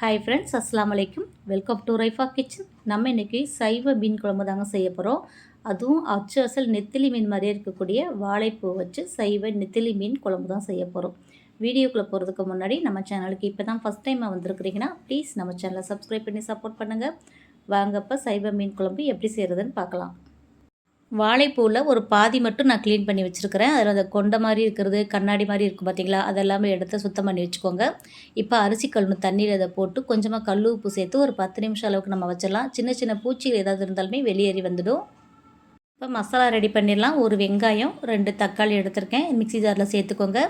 Hi friends அஸ்லாம் வலைக்கும் welcome to Raifa kitchen நம்ம இன்றைக்கி சைவ மீன் குழம்பு தாங்க செய்ய போகிறோம் அதுவும் அச்சு அசல் நெத்திலி மீன் மாதிரியே இருக்கக்கூடிய வாழைப்பூ வச்சு சைவ நெத்திலி மீன் குழம்பு தான் செய்ய போகிறோம் வீடியோக்குள்ளே போகிறதுக்கு முன்னாடி நம்ம சேனலுக்கு இப்போ தான் ஃபஸ்ட் டைம் வந்திருக்கிறீங்கன்னா ப்ளீஸ் நம்ம சேனலை சப்ஸ்கிரைப் பண்ணி சப்போர்ட் பண்ணுங்கள் வாங்கப்போ சைவ மீன் குழம்பு எப்படி செய்கிறதுன்னு பார்க்கலாம். வாழைப்பூவில் ஒரு பாதி மட்டும் நான் க்ளீன் பண்ணி வச்சுருக்கிறேன். அதில் அந்த கொண்டை மாதிரி இருக்கிறது கண்ணாடி மாதிரி இருக்கும் பார்த்தீங்களா அதெல்லாமே எடுத்து சுத்தம் பண்ணி வச்சுக்கோங்க. இப்போ அரிசி கழுவு தண்ணியில் இதை போட்டு கொஞ்சமாக கல் உப்பு சேர்த்து ஒரு பத்து நிமிஷம் அளவுக்கு நம்ம வச்சிடலாம். சின்ன சின்ன பூச்சிகள் ஏதாவது இருந்தாலுமே வெளியேறி வந்துடும். இப்போ மசாலா ரெடி பண்ணிடலாம். ஒரு வெங்காயம் ரெண்டு தக்காளி எடுத்திருக்கேன். மிக்சி ஜாரில் சேர்த்துக்கோங்க.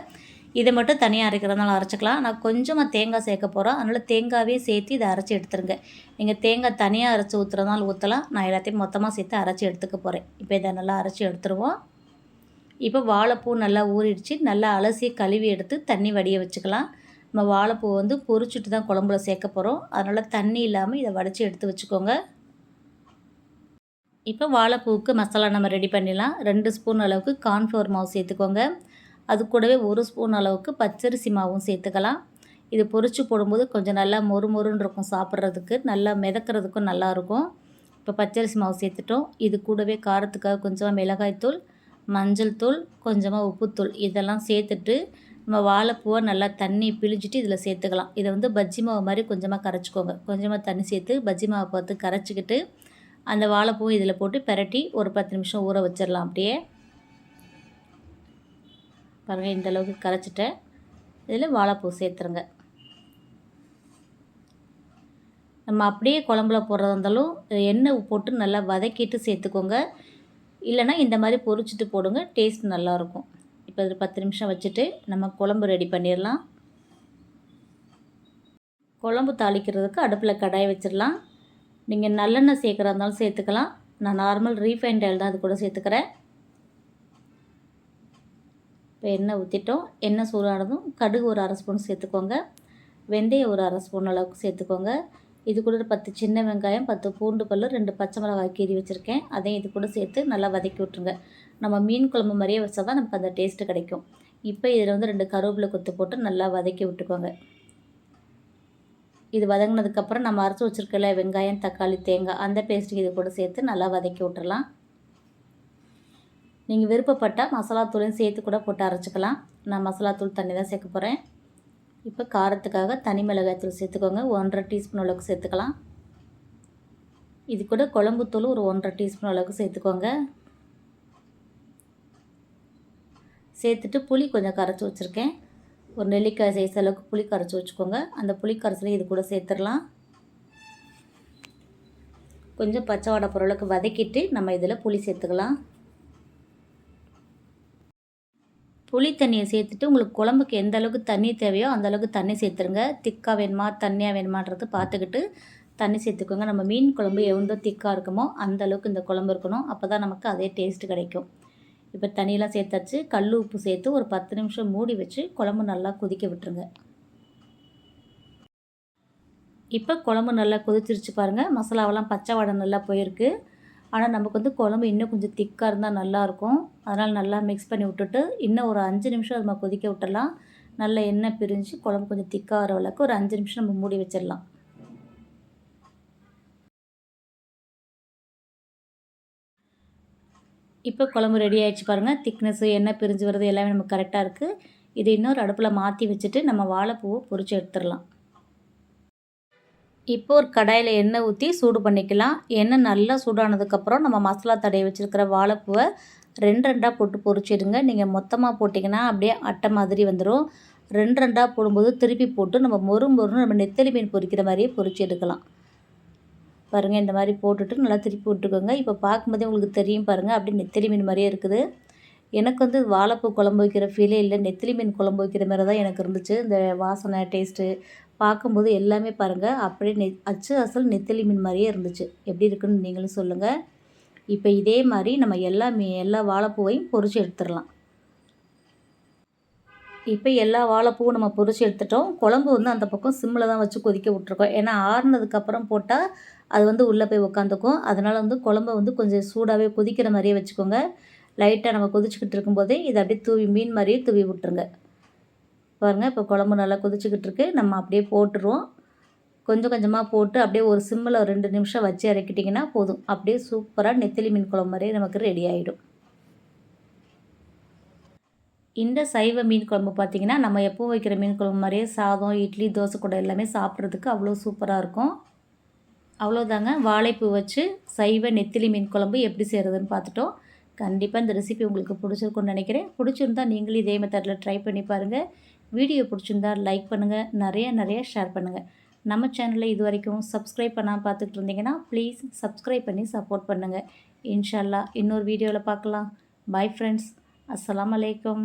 இதை மட்டும் தனியாக அரைக்கிறதுனால அரைச்சிக்கலாம். நான் கொஞ்சமாக தேங்காய் சேர்க்க போகிறோம் அதனால் தேங்காவே சேர்த்து இதை அரைச்சி எடுத்துருங்க. நீங்கள் தேங்காய் தனியாக அரைச்சி ஊற்றுறதுனால ஊற்றலாம் நான் எல்லாத்தையும் மொத்தமாக சேர்த்து அரைச்சி எடுத்துக்க போகிறேன் இப்போ இதை நல்லா அரைச்சி எடுத்துருவோம். இப்போ வாழைப்பூ நல்லா ஊறிடுச்சு. நல்லா அலசி கழுவி எடுத்து தண்ணி வடிய வச்சுக்கலாம். நம்ம வாழைப்பூ வந்து பொறிச்சிட்டு தான் குழம்புல சேர்க்க போகிறோம் அதனால் தண்ணி இல்லாமல் இதை வடித்து எடுத்து வச்சுக்கோங்க. இப்போ வாழைப்பூவுக்கு மசாலா நம்ம ரெடி பண்ணிடலாம். ரெண்டு ஸ்பூன் அளவுக்கு கார்ன்ஃப்ளவர் மாவு சேர்த்துக்கோங்க. அது கூடவே ஒரு ஸ்பூன் அளவுக்கு பச்சரிசி மாவும் சேர்த்துக்கலாம். இது பொறிச்சு போடும்போது கொஞ்சம் நல்லா மொறு மொறுன்னு இருக்கும் சாப்பிட்றதுக்கு. நல்லா மிதக்கிறதுக்கும் நல்லாயிருக்கும் இப்போ பச்சரிசி மாவு சேர்த்துட்டோம். இது கூடவே காரத்துக்காக கொஞ்சமாக மிளகாய்த்தூள் மஞ்சள் தூள் கொஞ்சமாக உப்புத்தூள் இதெல்லாம் சேர்த்துட்டு நம்ம வாழைப்பூவை நல்லா தண்ணி பிழிஞ்சிட்டு இதில் சேர்த்துக்கலாம். இதை வந்து பஜ்ஜி மாவு மாதிரி கொஞ்சமாக கரைச்சிக்கோங்க. கொஞ்சமாக தண்ணி சேர்த்து பஜ்ஜி மாவை பார்த்து கரைச்சிக்கிட்டு அந்த வாழைப்பூவை இதில் போட்டு பெரட்டி ஒரு பத்து நிமிஷம் ஊற வச்சிடலாம் அப்படியே. பாருங்கள் இந்தளவுக்கு கரைச்சிட்டேன். இதில் வாழைப்பூ சேர்த்துருங்க. நம்ம அப்படியே குழம்புல போடுறதா இருந்தாலும் எண்ணெய் போட்டு நல்லா வதக்கிட்டு சேர்த்துக்கோங்க. இல்லைனா இந்த மாதிரி பொரிச்சிட்டு போடுங்க டேஸ்ட் நல்லாயிருக்கும் இப்போ இது பத்து நிமிஷம் வச்சுட்டு நம்ம குழம்பு ரெடி பண்ணிடலாம். குழம்பு தாளிக்கிறதுக்கு அடுப்பில் கடாய் வச்சிடலாம். நீங்கள் நல்லெண்ணெய் சேர்க்குறா இருந்தாலும் சேர்த்துக்கலாம். நான் நார்மல் ரீஃபைண்ட் ஆயில் தான் அது கூட சேர்த்துக்கிறேன். இப்போ எண்ணெய் ஊற்றிட்டோம் எண்ணெய் சூடானதும் கடுகு ஒரு அரை ஸ்பூன் சேர்த்துக்கோங்க. வெந்தயம் ஒரு அரை ஸ்பூன் அளவுக்கு சேர்த்துக்கோங்க. இது கூட பத்து சின்ன வெங்காயம் பத்து பூண்டு பல் ரெண்டு பச்சை மிளகாய் கீறி வச்சுருக்கேன். அதையும் இது கூட சேர்த்து நல்லா வதக்கி விட்ருங்க நம்ம மீன் குழம்பு மாதிரியே வச்சால் தான் நமக்கு அந்த டேஸ்ட்டு கிடைக்கும். இப்போ இதில் வந்து ரெண்டு கருவேப்பிலை கொத்து போட்டு நல்லா வதக்கி விட்டுக்கோங்க. இது வதங்கினதுக்கப்புறம் நம்ம அரைச்சி வச்சுருக்கல வெங்காயம் தக்காளி தேங்காய் அந்த பேஸ்ட்டுக்கு இது கூட சேர்த்து நல்லா வதக்கி விட்டுறலாம். நீங்கள் விருப்பப்பட்டால் மசாலா தூளையும் சேர்த்து கூட போட்டு அரைச்சிக்கலாம். நான் மசாலா தூள் தண்ணி தான் சேர்க்க போகிறேன் இப்போ காரத்துக்காக தனி மிளகாய் தூள் சேர்த்துக்கோங்க. ஒன்றரை டீஸ்பூன் அளவுக்கு சேர்த்துக்கலாம். இது கூட குழம்புத்தூள் ஒரு ஒன்றரை டீஸ்பூன் அளவுக்கு சேர்த்துக்கோங்க. சேர்த்துட்டு புளி கொஞ்சம் கரைச்சி வச்சுருக்கேன். ஒரு நெல்லிக்காய் சைஸ் அளவுக்கு புளி கரைச்சி வச்சுக்கோங்க. அந்த புளி கரைசலையும் இது கூட சேர்த்துடலாம். கொஞ்சம் பச்சை வடை பொருளுக்கு வதக்கிட்டு நம்ம இதில் புளி சேர்த்துக்கலாம். புளி தண்ணியை சேர்த்துட்டு உங்களுக்கு குழம்புக்கு எந்த அளவுக்கு தண்ணி தேவையோ அந்த அளவுக்கு தண்ணி சேர்த்துருங்க. திக்காக வேணுமா தண்ணியாக வேணுமான்றது பார்த்துக்கிட்டு தண்ணி சேர்த்துக்கோங்க. நம்ம மீன் குழம்பு எவ்வளோ திக்காக இருக்குமோ அந்த அளவுக்கு இந்த குழம்பு இருக்கணும். அப்போ தான் நமக்கு அதே டேஸ்ட் கிடைக்கும். இப்போ தண்ணியெலாம் சேர்த்தாச்சு. கல் உப்பு சேர்த்து ஒரு பத்து நிமிஷம் மூடி வச்சு குழம்பு நல்லா கொதிக்க விட்டுருங்க. இப்போ குழம்பு நல்லா கொதிச்சிருச்சு பாருங்கள் மசாலாவெல்லாம் பச்சை வடை நல்லா போயிருக்கு. ஆனால் நமக்கு வந்து குழம்பு இன்னும் கொஞ்சம் திக்காக இருந்தால் நல்லாயிருக்கும் அதனால் நல்லா மிக்ஸ் பண்ணி விட்டுட்டு இன்னும் ஒரு அஞ்சு நிமிஷம் நம்ம கொதிக்க விட்டுடலாம் நல்ல எண்ணெய் பிரிஞ்சு குழம்பு கொஞ்சம் திக்காக வர அளவுக்கு ஒரு அஞ்சு நிமிஷம் நம்ம மூடி வச்சிடலாம் இப்போ குழம்பு ரெடி ஆகிடுச்சு பாருங்கள் திக்னஸ்ஸு எண்ணெய் பிரிஞ்சு வர்றது எல்லாமே நமக்கு கரெக்டாக இருக்குது இது இன்னொரு அடுப்பில் மாற்றி வச்சுட்டு நம்ம வாழைப்பூவை பொறிச்சு எடுத்துடலாம் இப்போ ஒரு கடாயில் எண்ணெய் ஊற்றி சூடு பண்ணிக்கலாம். எண்ணெய் நல்லா சூடானதுக்கப்புறம் நம்ம மசாலா தடையை வச்சுருக்கிற வாழைப்பூவை ரெண்டு ரெண்டாக போட்டு பொறிச்சிடுங்க நீங்கள் மொத்தமாக போட்டிங்கன்னா அப்படியே அட்டை மாதிரி வந்துடும் ரெண்டு ரெண்டாக போடும்போது திருப்பி போட்டு நம்ம மொறு மொறுன்னு நம்ம நெத்தலி மீன் பொறிக்கிற மாதிரியே பொறிச்சு எடுக்கலாம். பாருங்கள் இந்த மாதிரி போட்டுட்டு நல்லா திருப்பி விட்டுக்கோங்க. இப்போ பார்க்கும்போதே உங்களுக்கு தெரியும் பாருங்கள் அப்படியே நெத்தலி மீன் மாதிரியே இருக்குது. எனக்கு வந்து வாழைப்பூ குழம்பு வைக்கிற ஃபீலே இல்லை. நெத்திலி மீன் குழம்பு வைக்கிற மாதிரி தான் எனக்கு இருந்துச்சு. இந்த வாசனை டேஸ்ட்டு பார்க்கும்போது எல்லாமே பாருங்கள் அப்படியே நெ அச்சு அசல் நெத்திலி மீன் மாதிரியே இருந்துச்சு. எப்படி இருக்குன்னு நீங்களும் சொல்லுங்கள் இப்போ இதே மாதிரி நம்ம எல்லா மீ எல்லா வாழைப்பூவையும் பொறிச்சு எடுத்துடலாம். இப்போ எல்லா வாழைப்பூவும் நம்ம பொறிச்சு எடுத்துட்டோம். குழம்பு வந்து அந்த பக்கம் சிம்மில் தான் வச்சு கொதிக்க விட்ருக்கோம் ஏன்னா ஆறுனதுக்கப்புறம் போட்டால் அது வந்து உள்ளே போய் உட்காந்துக்கும் அதனால் வந்து குழம்பை வந்து கொஞ்சம் சூடாகவே கொதிக்கிற மாதிரியே வச்சுக்கோங்க. லைட்டாக நம்ம கொதிச்சுக்கிட்டு இருக்கும்போதே இதை அப்படியே தூவி மீன் மாதிரியே தூவி விட்டுருங்க. பாருங்கள் இப்போ குழம்பு நல்லா கொதிச்சுக்கிட்டு இருக்கு நம்ம அப்படியே போட்டுருவோம். கொஞ்சம் கொஞ்சமாக போட்டு அப்படியே ஒரு சிம்மில் ரெண்டு நிமிஷம் வச்சு இறக்கிட்டிங்கன்னா போதும். அப்படியே சூப்பராக நெத்திலி மீன் குழம்பு மாதிரியே நமக்கு ரெடி ஆகிடும் இந்த சைவ மீன் குழம்பு பார்த்திங்கன்னா நம்ம எப்போ வைக்கிற மீன் குழம்பு மாதிரியே சாதம் இட்லி தோசை கூட எல்லாமே சாப்பிட்றதுக்கு அவ்வளோ சூப்பராக இருக்கும். அவ்வளோதாங்க. வாழைப்பூ வச்சு சைவ நெத்திலி மீன் குழம்பு எப்படி செய்கிறதுன்னு பார்த்துட்டோம். கண்டிப்பாக இந்த ரெசிபி உங்களுக்கு பிடிச்சிருக்குன்னு நினைக்கிறேன். பிடிச்சிருந்தா நீங்களும் இதே மெத்தடில் ட்ரை பண்ணி பாருங்கள் வீடியோ பிடிச்சிருந்தா லைக் பண்ணுங்கள் நிறைய நிறைய ஷேர் பண்ணுங்கள் நம்ம சேனலில் இது வரைக்கும் சப்ஸ்கிரைப் பண்ணால் பார்த்துட்டு இருந்தீங்கன்னா ப்ளீஸ் சப்ஸ்கிரைப் பண்ணி சப்போர்ட் பண்ணுங்கள் இன்ஷால்லா இன்னொரு வீடியோவில் பார்க்கலாம். பாய் ஃப்ரெண்ட்ஸ் அஸ்லாம் அலைக்கும்